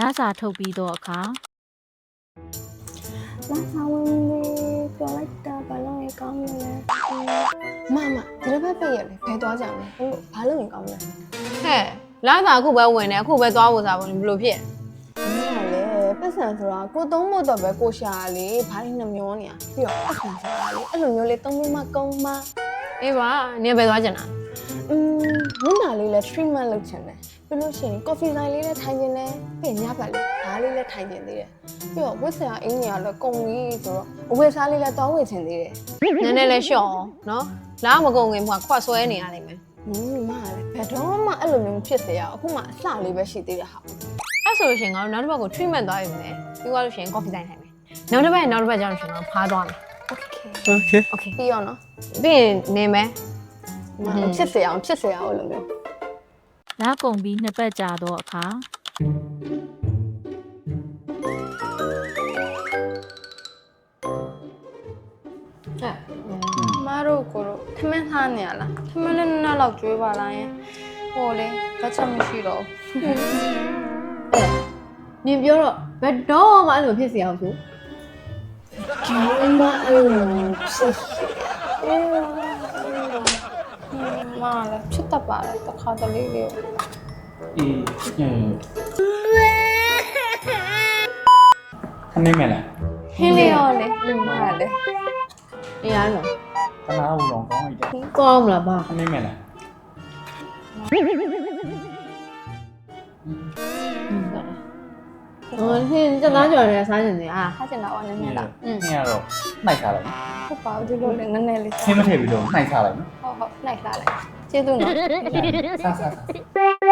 လစာထုတ်ပြီးတော့အခါလာစာဝင်လေးပြောလိုက်တာဘာလို့ရကောင်းမလဲမမဒီလိုပဲပြည့်ရလေဘယ်သွားကြမလဲဟုတ်ဘာလို့ရင်ကောင်းမလဲဟဲ့လာစာအခုပဲဝင်တယ်အခုပဲသွားဖို့စားဖို့ဘယ်လိုဖြစ်မမလည်းပတ်စံဆိုတာကိုသုံးဖို့တော့ပဲကိုရှာလေဘာလို့နှမျောနေရပြီးတော့ပတ်စံဆိုတာလေအဲ့လိုမျိုးလေးသုံးပြီးမှကုန်းမအေးပါနင်ပဲသွားကြတာ อืมညနာလေးလည်း treatment လုပ်ချင်တယ်ပြီးလို့ရှိရင် coffee ဆိုင်လေးလည်းထိုင်ချင်တယ်ပြီးရင်ညဘက်လေးဓားလေးလည်းထိုင်ချင်သေးတယ်ပြီးတော့ဝတ်ဆရာအင်းကြီးကတော့ကုံကြီးဆိုတော့အဝတ်စားလေးလည်းတောင်းဝတ်ချင်သေးတယ်နည်းနည်းလေးရှော့အောင်နော်လာမကုန်ခင်ကခွတ်ဆွဲနေရနိုင်မယ်ဟင်းမလည်းဘယ်တော့မှအဲ့လိုမျိုးမဖြစ်စေရအောင်အခုမှအစလေးပဲရှိသေးတယ်ဟာအဲ့ဆိုလို့ရှိရင်ငါတို့နောက်တစ်ပတ်ကို treatment သွားပြီမယ်ပြီးသွားလို့ရှိရင် coffee ဆိုင်ထိုင်မယ်နောက်တစ်ပတ်နောက်တစ်ပတ်ကျတော့ရှင်တော့ဖားသွားမယ် okay Okay. okay ပြီးရောနော်ပြီးရင်နေမယ်မ ဖြစ်စေအောင်ဖြစ်စေအောင်လို့မျိုးလာကုန်ပြီးနှစ်ပတ်ကြာတော့အခါဟဲ့မတို့ကိုတို့ထမင်းထားနေရလားထမင်းလေးနည်းနည်းတော့ကျွေးပါလားယင်ဟိုလေဘာချက်မရှိတော့နင်ပြောတော့ဘယ်တော့မှအဲ့လိုဖြစ်စီအောင်ဆိုဘူးမအဲ့လိုဖြစ်စေမလည်းဖြစ်တတ်ပါတယ်တစ်ခါတလေလေးအေးညခနေမလားဟင်းလေးရောလေမလည်းအေးရနော်ခနာဦးလောင်ကောင်းလိုက်တယ်ကောင်းမလားဘာခနေမလားဟိုဟင်းစသားကြော်နေစားနေတယ်အာထား ချင်တာပါနည်းနည်းလားနင်းကတော့နှိုက်ထားလိုက်ဟုတ်ပါဘူးဒီလိုလေးနည်းနည်းလေးခင်းမထည့်ပြီးတော့နှိုက်ထားလိုက်နော်ဟုတ်ဟုတ်လိုက်လာလိုက်ကျေးဇူးနော် ဆဆဆ